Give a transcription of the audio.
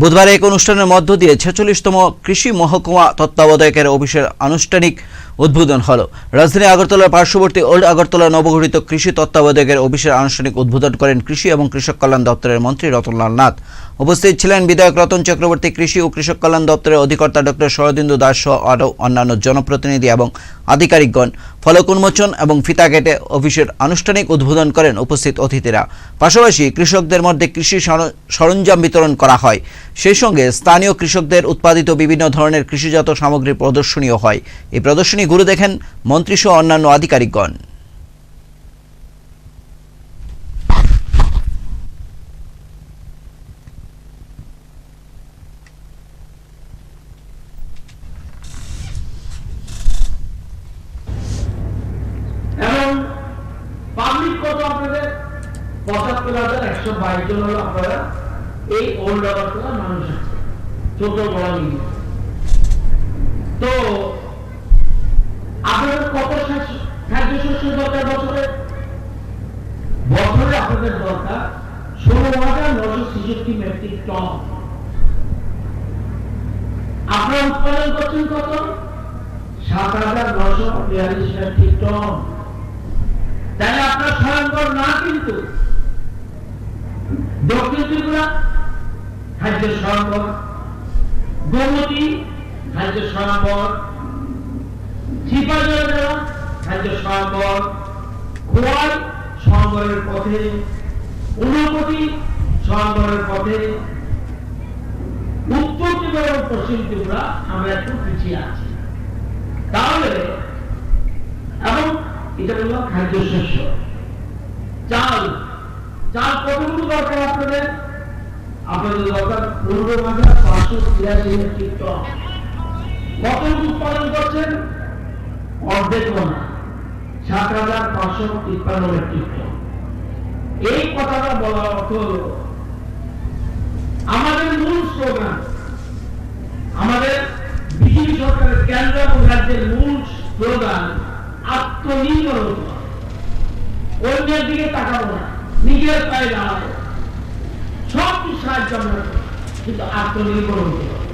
বুধবার এক অনুষ্ঠানের মধ্য দিয়ে ছেচল্লিশতম কৃষি মহকুমা তত্ত্বাবধায়কের অফিসের আনুষ্ঠানিক উদ্বোধন হলো। রাজধানী আগরতলার পার্শ্ববর্তী ওল্ড আগরতলা নবগঠিত কৃষি তত্ত্বাবধায়কের অফিসের আনুষ্ঠানিক উদ্বোধন করেন কৃষি এবং কৃষক কল্যাণ দপ্তরের মন্ত্রী রতনলাল নাথ। উপস্থিত ছিলেন বিধায়ক রতন চক্রবর্তী, কৃষি ও কৃষক কল্যাণ দপ্তরের অধিকর্তা ডক্টর শরদিন্দু দাস সহ আরও অন্যান্য জনপ্রতিনিধি এবং আধিকারিকগণ। ফলক উন্মোচন এবং ফিতা কেটে অফিসের আনুষ্ঠানিক উদ্বোধন করেন উপস্থিত অতিথিরা। পাশাপাশি কৃষকদের মধ্যে কৃষি সরঞ্জাম বিতরণ করা হয়। সেই সঙ্গে স্থানীয় কৃষকদের উৎপাদিত বিভিন্ন ধরনের কৃষিজাত সামগ্রী প্রদর্শনীও হয়। এই প্রদর্শনী ঘুরে দেখেন মন্ত্রীসহ অন্যান্য আধিকারিকগণ এবং পাবলিক কত আপনাদের পঁচাত্তর হাজার একশো বাইশ জন হলো আপনারা। এই ওল্ড আগরতলা মানুষ আছে। বড় তো, আপনাদের কত শাস- খাদ্য শস্য দরকার বছরে? বছরে আপনাদের দরকার ষোলো হাজার নশো ছেষট্টি মেট্রিক টন আপনারা উৎপাদন করছেন কত? সাত হাজার নশো বিয়াল্লিশ মেট্রিক টন তাহলে আপনার স্বয়ংবর না কিন্তু ত্রিপুরা খাদ্য স্বয়ংবর গোমতী খাদ্য স্বয়ংবর সিপাহী জেলা খাদ্য স্বয়ংবর খোয়াই স্বয়ংবরের পথে ঊনকোটি স্বয়ংবরের পথে, উত্তর ত্রিপুরা এবং পশ্চিম ত্রিপুরা আমরা একটু পিছিয়ে আছি। তাহলে, এবং এটা বললাম খাদ্য শস্য। চাল কতটুকু দরকার আপনাদের? আপনাদের দরকার পনেরো হাজার পাঁচশো তিরাশি মেট্রিক টন কতটুকু উৎপাদন করছেন? অর্ধেক না সাত হাজার পাঁচশো তিপ্পান্ন মেট্রিক টন এই কথাটা বলার অর্থ হলো, আমাদের মূল স্লোগান আমাদের বিজেপি সরকারের কেন্দ্র এবং রাজ্যের মূল স্লোগান আত্মনির্ভর। অন্যের দিকে তাকাবো না। নিজের পায়ে দাঁড়াবো। সব কিছু সাহায্য আমরা কিন্তু আত্মনির্ভর হতে হবে